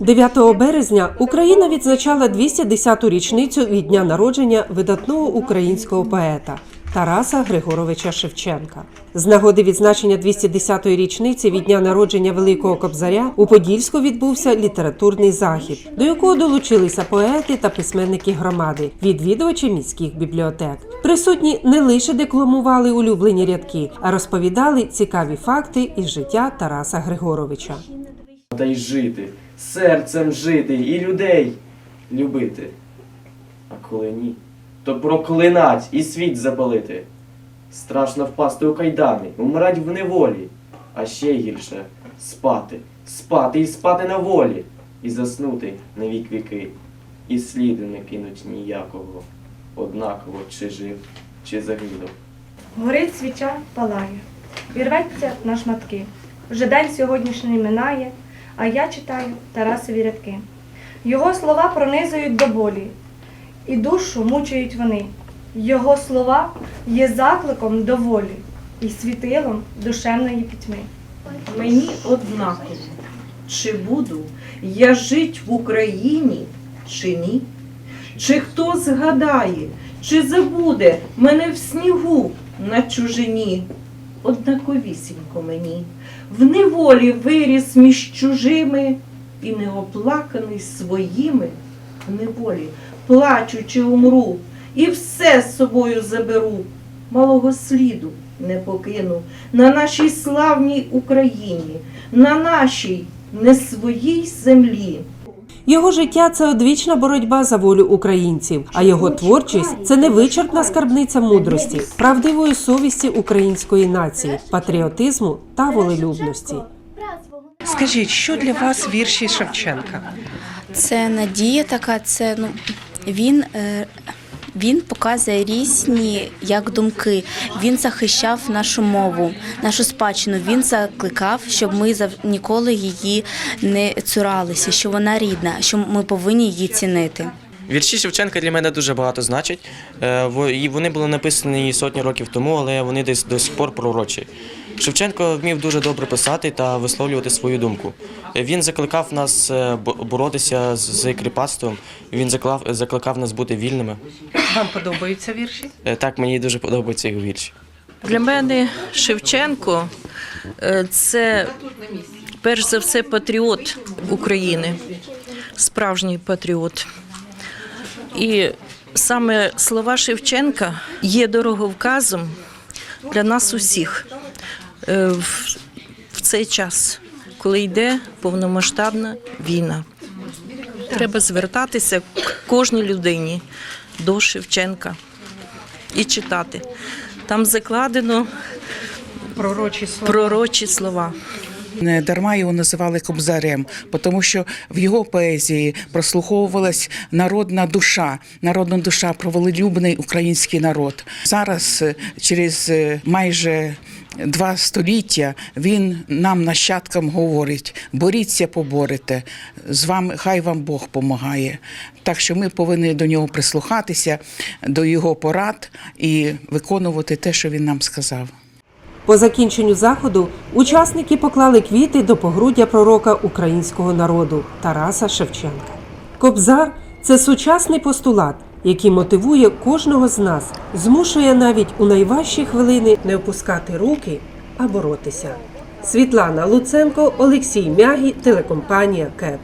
9 березня Україна відзначала 210-ту річницю від дня народження видатного українського поета Тараса Григоровича Шевченка. З нагоди відзначення 210-ї річниці від дня народження Великого Кобзаря у Подільську відбувся літературний захід, до якого долучилися поети та письменники громади, відвідувачі міських бібліотек. Присутні не лише декламували улюблені рядки, а розповідали цікаві факти із життя Тараса Григоровича. Та й жити, серцем жити і людей любити. А коли ні, то проклинать і світ запалити. Страшно впасти у кайдани, умирать в неволі, а ще гірше спати, спати і спати на волі, і заснути на вік віки, і сліду не кинуть ніякого, однаково чи жив, чи загинув. Горить свіча, палає, і рветься на шматки. Вже день сьогоднішній минає, а я читаю Тарасові рядки. Його слова пронизують до болі, і душу мучують вони. Його слова є закликом до волі і світилом душевної пітьми. Мені однаково, чи буду я жить в Україні, чи ні? Чи хто згадає, чи забуде мене в снігу на чужині? Однаковісінько мені, в неволі виріс між чужими і неоплаканий своїми, в неволі, плачучи умру, і все з собою заберу, малого сліду не покину. На нашій славній Україні, на нашій не своїй землі. Його життя це одвічна боротьба за волю українців, а його творчість це невичерпна скарбниця мудрості, правдивої совісті української нації, патріотизму та волелюбності. Скажіть, що для вас вірші Шевченка? Це надія така, це ну він. Е, він показує різні як думки. Він захищав нашу мову, нашу спадщину. Він закликав, щоб ми ніколи її не цуралися, що вона рідна, що ми повинні її цінити. Вірші Шевченка для мене дуже багато значать. Е, вони були написані сотні років тому, але вони десь до сих пор пророчі. Шевченко вмів дуже добре писати та висловлювати свою думку. Він закликав нас е, боротися з- кріпацтвом. Він заклав, закликав нас бути вільними. Вам подобаються вірші? Е, Так, мені дуже подобаються його вірші. Для мене Шевченко е, це перш за все патріот України, справжній патріот. І саме слова Шевченка є дороговказом для нас усіх в, в цей час, коли йде повномасштабна війна. Треба звертатися кожній людині до Шевченка і читати. Там закладено Пророчі слова. пророчі слова. Не дарма його називали кобзарем, тому що в його поезії прослуховувалась народна душа, народна душа про волелюбний український народ. Зараз, е, через е, майже два століття, він нам, нащадкам, говорить: боріться, поборете, з вами хай вам Бог помагає. Так що ми повинні до нього прислухатися, до його порад і виконувати те, що він нам сказав. По закінченню заходу учасники поклали квіти до погруддя пророка українського народу Тараса Шевченка. Кобзар це сучасний постулат, який мотивує кожного з нас, змушує навіть у найважчі хвилини не опускати руки, а боротися. Світлана Луценко, Олексій Мягі, телекомпанія КЕП.